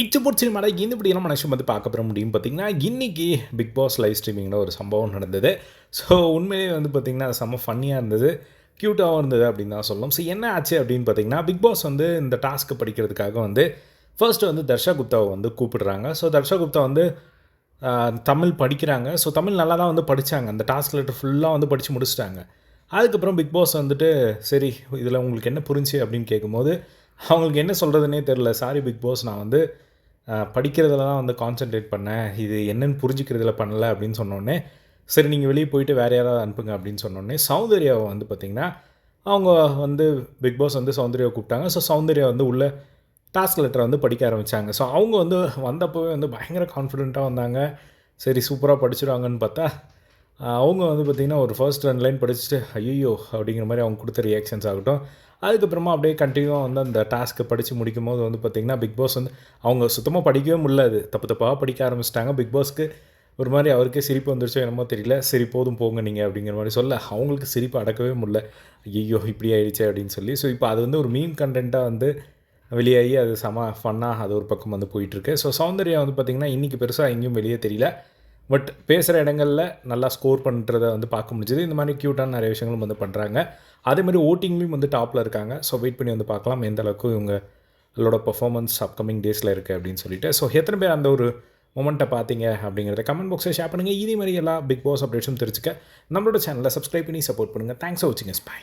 இச்சு பிடிச்சி மேடம் இந்த இப்படி என்ன மனுஷன் வந்து பார்க்க பெற முடியும் பார்த்தீங்கன்னா இன்றைக்கி பிக் பாஸ் லைவ் ஸ்ட்ரீமிங்கில் ஒரு சம்பவம் நடந்தது. ஸோ உண்மையிலேயே வந்து பார்த்திங்கன்னா அது செம்ம ஃபன்னியாக இருந்தது க்யூட்டாகவும் இருந்தது அப்படின்னு தான் சொல்லலாம் ஸோ என்ன ஆச்சு அப்படின்னு பார்த்தீங்கன்னா பிக் பாஸ் வந்து இந்த டாஸ்க்கு படிக்கிறதுக்காக வந்து ஃபர்ஸ்ட்டு வந்து தர்ஷா குப்தாவை வந்து கூப்பிடுறாங்க. ஸோ தர்ஷா குப்தா வந்து தமிழ் படிக்கிறாங்க. ஸோ தமிழ் நல்லா தான் வந்து படித்தாங்க அந்த டாஸ்க் லெட்டர் ஃபுல்லாக வந்து படித்து முடிச்சிட்டாங்க. அதுக்கப்புறம் பிக் பாஸ் வந்துட்டு சரி இதில் உங்களுக்கு என்ன புரிஞ்சு அப்படின்னு கேட்கும்போது அவங்களுக்கு என்ன சொல்கிறதுனே தெரில சாரி பிக் பாஸ் நான் வந்து படிக்கிறதுல தான் வந்து கான்சென்ட்ரேட் பண்ணேன். இது என்னென்னு புரிஞ்சுக்கிறதுல பண்ணலை அப்படின்னு சொன்னோடனே சரி நீங்கள் வெளியே போயிட்டு வேறு யாராவது அனுப்புங்க அப்படின்னு சொன்னோடனே சௌந்தர்யாவை வந்து பார்த்திங்கன்னா அவங்க வந்து பிக் பாஸ் வந்து சௌந்தர்யாவை கூப்பிட்டாங்க. ஸோ சௌந்தர்யா வந்து உள்ள டாஸ்க் லெட்டரை வந்து படிக்க ஆரம்பித்தாங்க ஸோ அவங்க வந்து வந்தப்போவே வந்து பயங்கர கான்ஃபிடென்ட்டாக வந்தாங்க. சரி சூப்பராக படிச்சிடுவாங்கன்னு பார்த்தா அவங்க வந்து பார்த்திங்கன்னா ஒரு ஃபர்ஸ்ட் ரெண்டு லைன் படிச்சுட்டு ஐயோ அப்படிங்கிற மாதிரி அவங்க கொடுத்த ரியாக்ஷன்ஸ் ஆகட்டும். அதுக்கப்புறமா அப்படியே கண்டினியூவாக வந்து அந்த டாஸ்க்கை படித்து முடிக்கும் போது வந்து பார்த்திங்கன்னா பிக் பாஸ் வந்து அவங்க சுத்தமாக படிக்கவே முடியாது அது. தப்பு தப்பாக படிக்க ஆரம்பிச்சிட்டாங்க. பிக் பாஸ்க்கு ஒரு மாதிரி அவருக்கே சிரிப்பு வந்துருச்சோ என்னமோ தெரியல. சரி போதும் போங்க நீங்கள் அப்படிங்கிற மாதிரி சொல்ல அவங்களுக்கு சிரிப்பு அடக்கவே முடியல. ஐயோ இப்படி ஆயிடுச்சே அப்படின்னு சொல்லி. ஸோ இப்போ அது வந்து ஒரு மீன் கண்டென்ட்டாக வந்து வெளியாகி அது செம ஃபன்னாக அது ஒரு பக்கம் வந்து போயிட்டுருக்கு. ஸோ சௌந்தர்யா வந்து பார்த்திங்கன்னா இன்றைக்கி பெருசாக எங்கேயும் வெளியே தெரியல. பட் பேசுகிற இடங்களில் நல்லா ஸ்கோர் பண்ணுறத வந்து பார்க்க முடிஞ்சது. இந்த மாதிரி க்யூட்டான நிறைய விஷயங்களும் வந்து பண்ணுறாங்க அதே மாதிரி ஓட்டிங்லேயும் வந்து டாப்பில் இருக்காங்க. ஸோ வெயிட் பண்ணி வந்து பார்க்கலாம் எந்த அளவுக்கு இவங்களோட பர்ஃபார்மன்ஸ் அப்கமிங் டேஸில் இருக்குது அப்படின்னு சொல்லிட்டு. ஸோ எத்தனை பேர் அந்த ஒரு மொமெண்ட்டை பார்த்தீங்க அப்படிங்கிறத கமெண்ட் பாக்ஸில் ஷேர் பண்ணுங்கள் இதே மாதிரி எல்லா பிக் பாஸ் அப்டேட்ஸும் தெரிஞ்சுக்க. நம்மளோட சேனலை சப்ஸ்கிரைப் பண்ணி சப்போர்ட் பண்ணுங்கள் தேங்க்ஸ் ஃபார் வாட்சிங் இஸ் பை